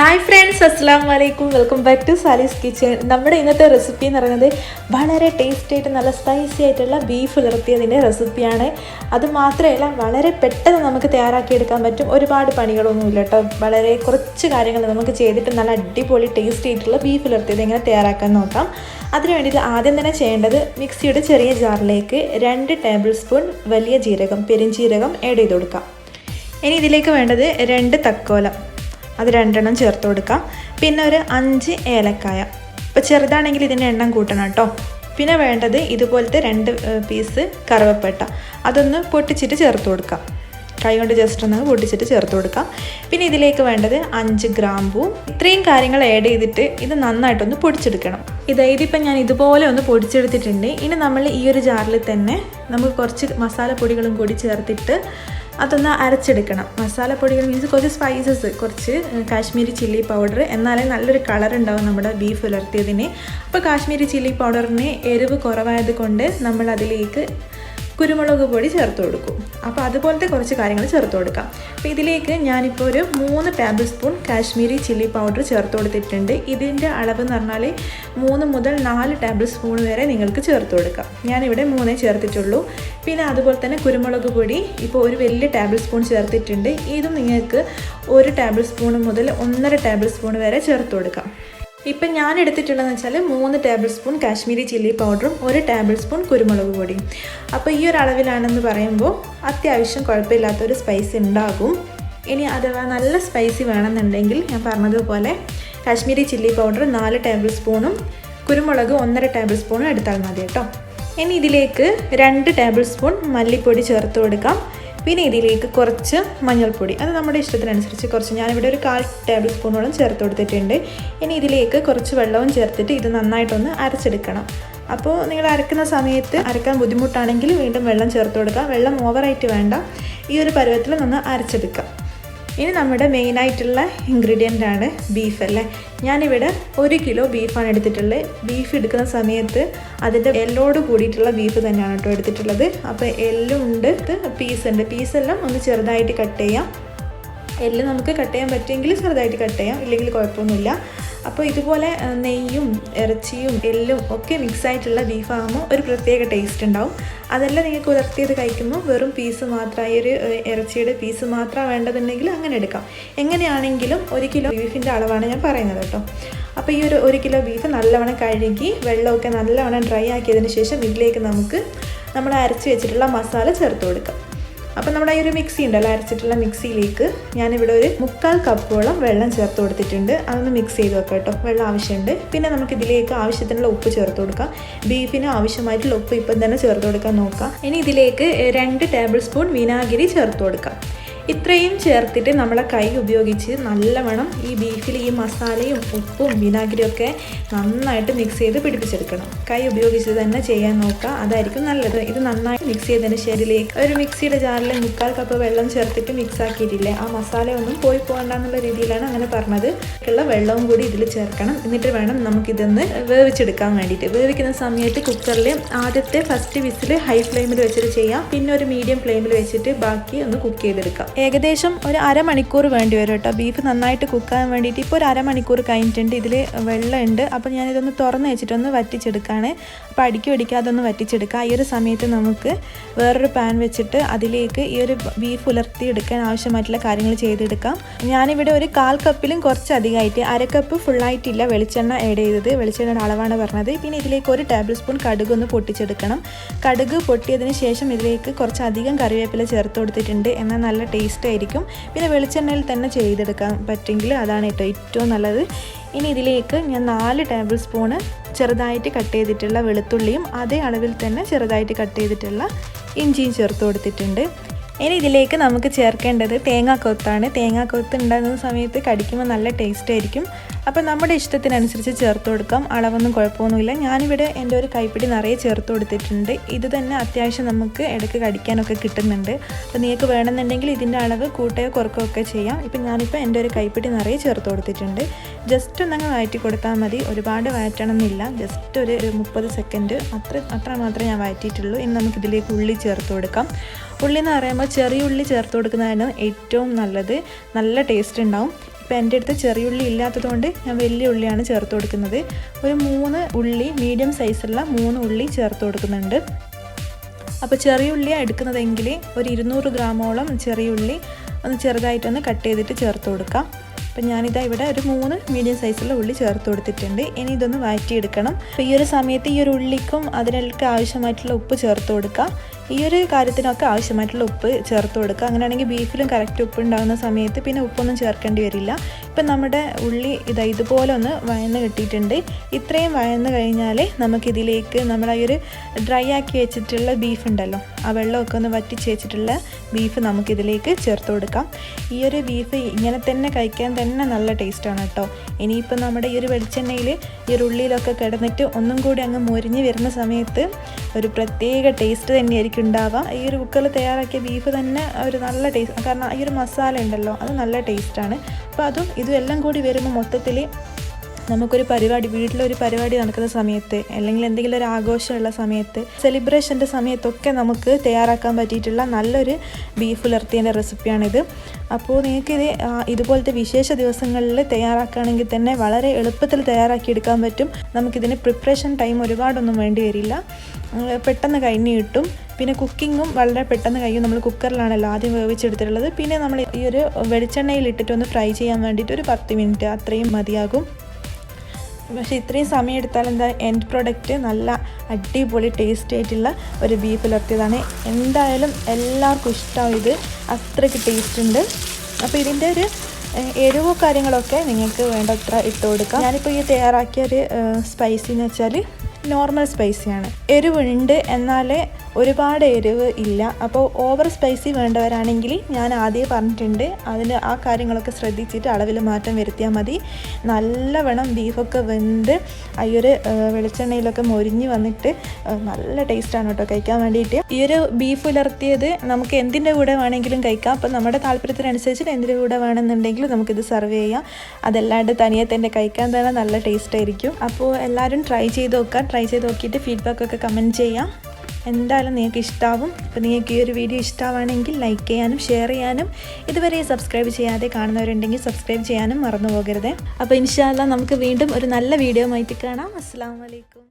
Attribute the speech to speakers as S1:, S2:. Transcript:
S1: Hi friends അസ്സാം വലൈക്കും welcome back to Sali's kitchen നമ്മുടെ ഇന്നത്തെ റെസിപ്പി എന്ന് പറയുന്നത് വളരെ ടേസ്റ്റി ആയിട്ട് നല്ല സ്പൈസി ആയിട്ടുള്ള ബീഫ് ഉലർത്തിയതിന്റെ റെസിപ്പിയാണ് അത് മാത്രമല്ല വളരെ പെട്ടെന്ന് നമുക്ക് തയ്യാറാക്കിയെടുക്കാൻ പറ്റും. ഒരുപാട് പണികളൊന്നുമില്ല കേട്ടോ. വളരെ കുറച്ച് കാര്യങ്ങൾ നമുക്ക് ചെയ്തിട്ട് നല്ല അടിപൊളി ടേസ്റ്റി ആയിട്ടുള്ള ബീഫ് ഉലർത്തിയത് എങ്ങനെ തയ്യാറാക്കാൻ നോക്കാം. അതിന് വേണ്ടിയിട്ട് ആദ്യം തന്നെ ചെയ്യേണ്ടത് മിക്സിയുടെ ചെറിയ ജാറിലേക്ക് രണ്ട് ടേബിൾ സ്പൂൺ വലിയ ജീരകം പെരിഞ്ജീരകം ആഡ് ചെയ്ത് കൊടുക്കാം. ഇനി ഇതിലേക്ക് വേണ്ടത് രണ്ട് തക്കോലം. അത് രണ്ടെണ്ണം ചേർത്ത് കൊടുക്കാം. പിന്നെ ഒരു അഞ്ച് ഏലക്കായ. ഇപ്പോൾ ചെറുതാണെങ്കിൽ ഇതിന്റെ എണ്ണം കൂട്ടണം കേട്ടോ. പിന്നെ വേണ്ടത് ഇതുപോലത്തെ രണ്ട് പീസ് കറുവപ്പട്ട. അതൊന്ന് പൊട്ടിച്ചിട്ട് ചേർത്ത് കൊടുക്കാം. കൈ കൊണ്ട് ജസ്റ്റ് ഒന്ന് പൊട്ടിച്ചിട്ട് ചേർത്ത് കൊടുക്കാം. പിന്നെ ഇതിലേക്ക് വേണ്ടത് അഞ്ച് ഗ്രാമ്പൂ. ഇത്രയും കാര്യങ്ങൾ ആഡ് ചെയ്തിട്ട് ഇത് നന്നായിട്ടൊന്ന് പൊടിച്ചെടുക്കണം. ഇത് ഇതിപ്പം ഞാൻ ഇതുപോലെ ഒന്ന് പൊടിച്ചെടുത്തിട്ടുണ്ട്. ഇനി നമ്മൾ ഈ ഒരു ജാറിൽ തന്നെ നമുക്ക് കുറച്ച് മസാലപ്പൊടികളും കൂടി ചേർത്തിട്ട് അതൊന്ന് അരച്ചെടുക്കണം. മസാലപ്പൊടികൾ മീൻസ് കുറച്ച് സ്പൈസസ് കുറച്ച് കാശ്മീരി ചില്ലി പൗഡർ എന്നാലേ നല്ലൊരു കളർ ഉണ്ടാവും നമ്മുടെ ബീഫ് ഉലർത്തിയതിന്. അപ്പോൾ കാശ്മീരി ചില്ലി പൗഡറിന് എരിവ് കുറവായത് കൊണ്ട് നമ്മൾ അതിലേക്ക് കുരുമുളക് പൊടി ചേർത്ത് കൊടുക്കും. അപ്പോൾ അതുപോലത്തെ കുറച്ച് കാര്യങ്ങൾ ചേർത്ത് കൊടുക്കാം. അപ്പോൾ ഇതിലേക്ക് ഞാനിപ്പോൾ ഒരു മൂന്ന് tablespoon Kashmiri chilli powder ചേർത്ത് കൊടുത്തിട്ടുണ്ട്. ഇതിന്റെ അളവ് എന്ന് പറഞ്ഞാൽ മൂന്ന് മുതൽ നാല് ടേബിൾ സ്പൂൺ വരെ നിങ്ങൾക്ക് ചേർത്ത് കൊടുക്കാം. ഞാനിവിടെ മൂന്നേ ചേർത്തിട്ടുള്ളൂ. പിന്നെ അതുപോലെ തന്നെ കുരുമുളക് പൊടി ഇപ്പോൾ ഒരു വലിയ ടേബിൾ സ്പൂൺ ചേർത്തിട്ടുണ്ട്. ഇതും നിങ്ങൾക്ക് ഒരു ടേബിൾ സ്പൂൺ മുതൽ ഒന്നര ടേബിൾ സ്പൂൺ വരെ ചേർത്ത് കൊടുക്കാം. ഇപ്പം ഞാൻ എടുത്തിട്ടുള്ളതെന്ന് വെച്ചാൽ മൂന്ന് ടേബിൾ സ്പൂൺ കാശ്മീരി ചില്ലി പൗഡറും ഒരു ടേബിൾ സ്പൂൺ കുരുമുളക് പൊടിയും. അപ്പോൾ ഈ ഒരു അളവിലാണെന്ന് പറയുമ്പോൾ അത്യാവശ്യം കുഴപ്പമില്ലാത്തൊരു സ്പൈസി ഉണ്ടാകും. ഇനി അഥവാ നല്ല സ്പൈസി വേണമെന്നുണ്ടെങ്കിൽ ഞാൻ പറഞ്ഞതുപോലെ കാശ്മീരി ചില്ലി പൗഡർ നാല് ടേബിൾ സ്പൂണും കുരുമുളക് ഒന്നര ടേബിൾ സ്പൂണും എടുത്താൽ മതി കേട്ടോ. ഇനി ഇതിലേക്ക് രണ്ട് ടേബിൾ സ്പൂൺ മല്ലിപ്പൊടി ചേർത്ത് കൊടുക്കാം. പിന്നെ ഇതിലേക്ക് കുറച്ച് മഞ്ഞൾപ്പൊടി. അത് നമ്മുടെ ഇഷ്ടത്തിനനുസരിച്ച് കുറച്ച്. ഞാനിവിടെ ഒരു കാൽ ടേബിൾ സ്പൂണോളം ചേർത്ത് കൊടുത്തിട്ടുണ്ട്. ഇനി ഇതിലേക്ക് കുറച്ച് വെള്ളവും ചേർത്തിട്ട് ഇത് നന്നായിട്ടൊന്ന് അരച്ചെടുക്കണം. അപ്പോൾ നിങ്ങൾ അരക്കുന്ന സമയത്ത് അരക്കാൻ ബുദ്ധിമുട്ടാണെങ്കിൽ വീണ്ടും വെള്ളം ചേർത്ത് കൊടുക്കുക. വെള്ളം ഓവറായിട്ട് വേണ്ട. ഈ ഒരു പരുവത്തിൽ നിന്ന് അരച്ചെടുക്കാം ഇനി നമ്മുടെ മെയിനായിട്ടുള്ള ഇൻഗ്രീഡിയന്റ് ആണ് ബീഫ് അല്ലേ? ഞാനിവിടെ ഒരു കിലോ ബീഫാണ് എടുത്തിട്ടുള്ളത്. ബീഫ് എടുക്കുന്ന സമയത്ത് അതിന്റെ എല്ലോട് കൂടിയിട്ടുള്ള ബീഫ് തന്നെയാണ് കേട്ടോ എടുത്തിട്ടുള്ളത്. അപ്പോൾ എല്ലുണ്ട് പീസ് ഉണ്ട്. പീസെല്ലാം ഒന്ന് ചെറുതായിട്ട് കട്ട് ചെയ്യാം. എല്ല് നമുക്ക് കട്ട് ചെയ്യാൻ പറ്റുമെങ്കിൽ ചെറുതായിട്ട് കട്ട് ചെയ്യാം. ഇല്ലെങ്കിൽ കുഴപ്പമൊന്നുമില്ല. അപ്പോൾ ഇതുപോലെ നെയ്യും ഇറച്ചിയും എല്ലും ഒക്കെ മിക്സ് ആയിട്ടുള്ള ബീഫാകുമ്പോൾ ഒരു പ്രത്യേക ടേസ്റ്റ് ഉണ്ടാവും. അതെല്ലാം നിങ്ങൾക്ക് ഉലർത്തിയത് കഴിക്കുമ്പോൾ വെറും പീസ് മാത്രമായി ഒരു ഇറച്ചിയുടെ പീസ് മാത്രം വേണ്ടതുണ്ടെങ്കിൽ അങ്ങനെ എടുക്കാം. എങ്ങനെയാണെങ്കിലും ഒരു കിലോ ബീഫിന്റെ അളവാണ് ഞാൻ പറയുന്നത് കേട്ടോ. അപ്പോൾ ഈ ഒരു ഒരു കിലോ ബീഫ് നല്ലവണ്ണം കഴുകി വെള്ളമൊക്കെ നല്ലവണ്ണം ഡ്രൈ ആക്കിയതിന് ശേഷം ഇതിലേക്ക് നമുക്ക് നമ്മൾ അരച്ച് വെച്ചിട്ടുള്ള മസാല ചേർത്ത് കൊടുക്കാം. അപ്പോൾ നമ്മുടെ ഈ ഒരു മിക്സി ഉണ്ടല്ലോ അരച്ചിട്ടുള്ള മിക്സിയിലേക്ക് ഞാനിവിടെ ഒരു മുക്കാൽ കപ്പോളം വെള്ളം ചേർത്ത് കൊടുത്തിട്ടുണ്ട്. അതൊന്ന് മിക്സ് ചെയ്ത് വെക്കാം കേട്ടോ. വെള്ളം ആവശ്യമുണ്ട്. പിന്നെ നമുക്ക് ഇതിലേക്ക് ആവശ്യത്തിനുള്ള ഉപ്പ് ചേർത്ത് കൊടുക്കാം. ബീഫിന് ആവശ്യമായിട്ടുള്ള ഉപ്പ് ഇപ്പം തന്നെ ചേർത്ത് കൊടുക്കാൻ നോക്കാം. ഇനി ഇതിലേക്ക് രണ്ട് ടേബിൾ സ്പൂൺ വിനാഗിരി ചേർത്ത് കൊടുക്കാം. ഇത്രയും ചേർത്തിട്ട് നമ്മളെ കൈ ഉപയോഗിച്ച് നല്ലവണ്ണം ഈ ബീഫിൽ ഈ മസാലയും ഉപ്പും വിനാഗിരിയൊക്കെ നന്നായിട്ട് മിക്സ് ചെയ്ത് പിടിപ്പിച്ചെടുക്കണം. കൈ ഉപയോഗിച്ച് തന്നെ ചെയ്യാൻ നോക്കുക. അതായിരിക്കും നല്ലത്. ഇത് നന്നായി മിക്സ് ചെയ്തതിന് ശരിയിലേക്ക് ഒരു മിക്സിയുടെ ജാറിൽ മുക്കാൽ കപ്പ് വെള്ളം ചേർത്തിട്ട് മിക്സ് ആക്കിയിട്ടില്ലേ? ആ മസാലയൊന്നും പോയി പോകണ്ടെന്നുള്ള രീതിയിലാണ് അങ്ങനെ പറഞ്ഞത്. ഉള്ള വെള്ളവും കൂടി ഇതിൽ ചേർക്കണം. എന്നിട്ട് വേണം നമുക്കിതൊന്ന് വേവിച്ചെടുക്കാൻ വേണ്ടിയിട്ട്. വേവിക്കുന്ന സമയത്ത് കുക്കറിൽ ആദ്യത്തെ ഫസ്റ്റ് വിസിൽ ഹൈ ഫ്ലെയിമിൽ വെച്ചിട്ട് ചെയ്യാം. പിന്നെ ഒരു മീഡിയം ഫ്ലെയിമിൽ വെച്ചിട്ട് ബാക്കി ഒന്ന് കുക്ക് ചെയ്തെടുക്കാം. ഏകദേശം ഒരു അരമണിക്കൂർ വേണ്ടി വരും കേട്ടോ. ബീഫ് നന്നായിട്ട് കുക്കാൻ വേണ്ടിയിട്ട് ഇപ്പോൾ ഒരു അരമണിക്കൂർ കഴിഞ്ഞിട്ടുണ്ട്. ഇതിൽ വെള്ളമുണ്ട്. അപ്പോൾ ഞാനിതൊന്ന് തുറന്ന് വെച്ചിട്ടൊന്ന് വറ്റിച്ചെടുക്കുകയാണ് അപ്പോൾ അടിക്കും അടിക്കാതെ ഒന്ന് വറ്റിച്ചെടുക്കുക. ഈ ഒരു സമയത്ത് നമുക്ക് വേറൊരു പാൻ വെച്ചിട്ട് അതിലേക്ക് ഈ ഒരു ബീഫ് ഉലർത്തി എടുക്കാൻ ആവശ്യമായിട്ടുള്ള കാര്യങ്ങൾ ചെയ്തെടുക്കാം. ഞാനിവിടെ ഒരു കാൽ കപ്പിലും കുറച്ചധികമായിട്ട് അര കപ്പ് ഫുള്ളായിട്ടില്ല വെളിച്ചെണ്ണ ആഡ് ചെയ്തത്. വെളിച്ചെണ്ണയുടെ അളവാണ് പറഞ്ഞത്. പിന്നെ ഇതിലേക്ക് ഒരു ടേബിൾ സ്പൂൺ കടുക് ഒന്ന് പൊട്ടിച്ചെടുക്കണം. കടുക് പൊട്ടിയതിന് ശേഷം ഇതിലേക്ക് കുറച്ചധികം കറിവേപ്പില ചേർത്ത് കൊടുത്തിട്ടുണ്ട്. എന്നാൽ നല്ല ടേസ്റ്റ് ആയിരിക്കും. പിന്നെ വെളിച്ചെണ്ണയിൽ തന്നെ ചെയ്തെടുക്കാൻ പറ്റുമെങ്കിൽ അതാണ് കേട്ടോ ഏറ്റവും നല്ലത്. ഇനി ഇതിലേക്ക് ഞാൻ നാല് ടേബിൾ സ്പൂണ് ചെറുതായിട്ട് കട്ട് ചെയ്തിട്ടുള്ള വെളുത്തുള്ളിയും അതേ അളവിൽ തന്നെ ചെറുതായിട്ട് കട്ട് ചെയ്തിട്ടുള്ള ഇഞ്ചിയും ചേർത്ത് കൊടുത്തിട്ടുണ്ട്. ഇനി ഇതിലേക്ക് നമുക്ക് ചേർക്കേണ്ടത് തേങ്ങാക്കൊത്താണ് തേങ്ങാക്കൊത്ത് ഉണ്ടാകുന്ന സമയത്ത് കടിക്കുമ്പോൾ നല്ല ടേസ്റ്റ് ആയിരിക്കും. അപ്പോൾ നമ്മുടെ ഇഷ്ടത്തിനനുസരിച്ച് ചേർത്ത് കൊടുക്കാം. അളവൊന്നും കുഴപ്പമൊന്നുമില്ല. ഞാനിവിടെ എന്റെ ഒരു കൈപ്പിടി നിറയെ ചേർത്ത് കൊടുത്തിട്ടുണ്ട്. ഇത് തന്നെ അത്യാവശ്യം നമുക്ക് ഇടയ്ക്ക് കടിക്കാനൊക്കെ കിട്ടുന്നുണ്ട്. അപ്പോൾ നിങ്ങൾക്ക് വേണമെന്നുണ്ടെങ്കിൽ ഇതിന്റെ അളവ് കൂട്ടയോ കുറക്കോ ഒക്കെ ചെയ്യാം. ഇപ്പം ഞാനിപ്പോൾ എന്റെ ഒരു കൈപ്പിടി നിറയെ ചേർത്ത് കൊടുത്തിട്ടുണ്ട്. ജസ്റ്റ് ഒന്നങ്ങ് വഴറ്റി കൊടുത്താൽ മതി. ഒരുപാട് വഴറ്റണമെന്നില്ല ജസ്റ്റ് ഒരു മുപ്പത് സെക്കൻഡ് അത്ര അത്ര മാത്രമേ ഞാൻ വഴറ്റിയിട്ടുള്ളൂ. ഇനി നമുക്കിതിലേക്ക് ഉള്ളി ചേർത്ത് കൊടുക്കാം. ഉള്ളി എന്ന് പറയുമ്പോൾ ചെറിയ ഉള്ളി ചേർത്ത് കൊടുക്കുന്നതാണ് ഏറ്റവും നല്ലത്. നല്ല ടേസ്റ്റ് ഉണ്ടാവും. ഇപ്പോൾ എന്റെ അടുത്ത് ചെറിയ ഉള്ളി ഇല്ലാത്തതുകൊണ്ട് ഞാൻ വലിയ ഉള്ളിയാണ് ചേർത്ത് കൊടുക്കുന്നത്. ഒരു മൂന്ന് ഉള്ളി മീഡിയം സൈസുള്ള മൂന്ന് ഉള്ളി ചേർത്ത് കൊടുക്കുന്നുണ്ട്. അപ്പോൾ ചെറിയ ഉള്ളിയാണ് എടുക്കുന്നതെങ്കിൽ ഒരു ഇരുന്നൂറ് ഗ്രാമോളം ചെറിയ ഉള്ളി ഒന്ന് ചെറുതായിട്ടൊന്ന് കട്ട് ചെയ്തിട്ട് ചേർത്ത് കൊടുക്കാം. അപ്പം ഞാനിതാ ഇവിടെ ഒരു മൂന്ന് മീഡിയം സൈസുള്ള ഉള്ളി ചേർത്ത് കൊടുത്തിട്ടുണ്ട്. ഇനി ഇതൊന്ന് വഴറ്റിയെടുക്കണം. അപ്പോൾ ഈ ഒരു സമയത്ത് ഈ ഒരു ഉള്ളിക്കും അതിനൊക്കെ ആവശ്യമായിട്ടുള്ള ഉപ്പ് ചേർത്ത് കൊടുക്കുക ഈ ഒരു കാര്യത്തിനൊക്കെ ആവശ്യമായിട്ടുള്ള ഉപ്പ് ചേർത്ത് കൊടുക്കുക. അങ്ങനെയാണെങ്കിൽ ബീഫിലും കറക്റ്റ് ഉപ്പ് ഉണ്ടാകുന്ന സമയത്ത് പിന്നെ ഉപ്പൊന്നും ചേർക്കേണ്ടി വരില്ല. ഇപ്പം നമ്മുടെ ഉള്ളി ഇതാ ഇതുപോലെ ഒന്ന് വയന്ന് കിട്ടിയിട്ടുണ്ട്. ഇത്രയും വയന്ന് കഴിഞ്ഞാൽ നമുക്കിതിലേക്ക് നമ്മൾ ഈ ഒരു ഡ്രൈ ആക്കി വെച്ചിട്ടുള്ള ബീഫ് ഉണ്ടല്ലോ ആ വെള്ളമൊക്കെ ഒന്ന് വറ്റിച്ച് വെച്ചിട്ടുള്ള ബീഫ് നമുക്കിതിലേക്ക് ചേർത്ത് കൊടുക്കാം. ഈ ഒരു ബീഫ് ഇങ്ങനെ തന്നെ കഴിക്കാൻ തന്നെ നല്ല ടേസ്റ്റാണ് കേട്ടോ. ഇനിയിപ്പോൾ നമ്മുടെ ഈ ഒരു വെളിച്ചെണ്ണയിൽ ഈ ഒരു ഉള്ളിയിലൊക്കെ കിടന്നിട്ട് ഒന്നും കൂടി അങ്ങ് മുരിഞ്ഞ് വരുന്ന സമയത്ത് ഒരു പ്രത്യേക ടേസ്റ്റ് തന്നെയായിരിക്കും ഉണ്ടാവുക ഈ ഒരു കുക്കറിൽ തയ്യാറാക്കിയ ബീഫ് തന്നെ ഒരു നല്ല ടേസ്റ്റ് കാരണം ഈ ഒരു മസാല ഉണ്ടല്ലോ അത് നല്ല ടേസ്റ്റാണ് അപ്പോൾ അതും ഇതും എല്ലാം കൂടി വരുമ്പോൾ മൊത്തത്തിൽ നമുക്കൊരു പരിപാടി വീട്ടിലൊരു പരിപാടി നടക്കുന്ന സമയത്ത് അല്ലെങ്കിൽ എന്തെങ്കിലും ഒരു ആഘോഷമുള്ള സമയത്ത് സെലിബ്രേഷന്റെ സമയത്തൊക്കെ നമുക്ക് തയ്യാറാക്കാൻ പറ്റിയിട്ടുള്ള നല്ലൊരു ബീഫ് ഉലർത്തിയതിന്റെ റെസിപ്പിയാണിത് അപ്പോൾ നിങ്ങൾക്കിത് ഇതുപോലത്തെ വിശേഷ ദിവസങ്ങളിൽ തയ്യാറാക്കുകയാണെങ്കിൽ തന്നെ വളരെ എളുപ്പത്തിൽ തയ്യാറാക്കിയെടുക്കാൻ പറ്റും. നമുക്കിതിന് പ്രിപ്പറേഷൻ ടൈം ഒരുപാടൊന്നും വേണ്ടി വരില്ല. പെട്ടെന്ന് കഴിഞ്ഞ് കിട്ടും. പിന്നെ കുക്കിങ്ങും വളരെ പെട്ടെന്ന് കഴിയും. നമ്മൾ കുക്കറിലാണല്ലോ ആദ്യം വേവിച്ചെടുത്തിട്ടുള്ളത്. പിന്നെ നമ്മൾ ഈ ഒരു വെളിച്ചെണ്ണയിൽ ഇട്ടിട്ട് ഒന്ന് ഫ്രൈ ചെയ്യാൻ വേണ്ടിയിട്ട് ഒരു പത്ത് മിനിറ്റ് അത്രയും മതിയാകും. പക്ഷേ ഇത്രയും സമയം എടുത്താൽ എന്താ എൻഡ് പ്രൊഡക്റ്റ് നല്ല അടിപൊളി ടേസ്റ്റി ആയിട്ടുള്ള ഒരു ബീഫ് പുലർത്തിയതാണ്. എന്തായാലും എല്ലാവർക്കും ഇഷ്ടമാവും ഇത്. അത്രയ്ക്ക് ടേസ്റ്റ് ഉണ്ട്. അപ്പോൾ ഇതിന്റെ ഒരു എരിവോ കാര്യങ്ങളൊക്കെ നിങ്ങൾക്ക് വേണ്ടത്ര ഇട്ട് കൊടുക്കാം. ഞാനിപ്പോൾ ഈ തയ്യാറാക്കിയ ഒരു സ്പൈസി എന്ന് വെച്ചാൽ നോർമൽ സ്പൈസിയാണ് എരിവുണ്ട് എന്നാൽ ഒരുപാട് എരിവ് ഇല്ല. അപ്പോൾ ഓവർ സ്പൈസി വേണ്ടവരാണെങ്കിൽ ഞാൻ ആദ്യം പറഞ്ഞിട്ടുണ്ട്. അതിന് ആ കാര്യങ്ങളൊക്കെ ശ്രദ്ധിച്ചിട്ട് അളവിൽ മാറ്റം വരുത്തിയാൽ മതി. നല്ലവണ്ണം ബീഫൊക്കെ വെന്ത് ഈ ഒരു വെളിച്ചെണ്ണയിലൊക്കെ മൊരിഞ്ഞ് വന്നിട്ട് നല്ല ടേസ്റ്റാണ് കേട്ടോ കഴിക്കാൻ വേണ്ടിയിട്ട്. ഈ ഒരു ബീഫ് ഉലർത്തിയത് നമുക്ക് എന്തിന്റെ കൂടെ വേണമെങ്കിലും കഴിക്കാം. അപ്പം നമ്മുടെ താല്പര്യത്തിനനുസരിച്ച് എന്തിന്റെ കൂടെ വേണമെന്നുണ്ടെങ്കിൽ നമുക്കിത് സെർവ് ചെയ്യാം. അതല്ലാണ്ട് തനിയെ തന്നെ കഴിക്കാൻ തന്നെ നല്ല ടേസ്റ്റ് ആയിരിക്കും. അപ്പോൾ എല്ലാവരും ട്രൈ ചെയ്ത് നോക്കുക ട്രൈ ചെയ്ത് നോക്കിയിട്ട് ഫീഡ്ബാക്ക് ഒക്കെ കമന്റ് ചെയ്യാം. എന്തായാലും നിങ്ങൾക്ക് ഇഷ്ടാവും. അപ്പോൾ നിങ്ങൾക്ക് ഈ ഒരു വീഡിയോ ഇഷ്ടമാണെങ്കിൽ ലൈക്ക് ചെയ്യാനും ഷെയർ ചെയ്യാനും ഇതുവരെ സബ്സ്ക്രൈബ് ചെയ്യാതെ കാണുന്നവരുണ്ടെങ്കിൽ സബ്സ്ക്രൈബ് ചെയ്യാനും മറന്നു പോകരുത്. അപ്പോൾ ഇൻഷാല്ല നമുക്ക് വീണ്ടും ഒരു നല്ല വീഡിയോ ആയിട്ട് കാണാം. അസ്സാം വലൈക്കും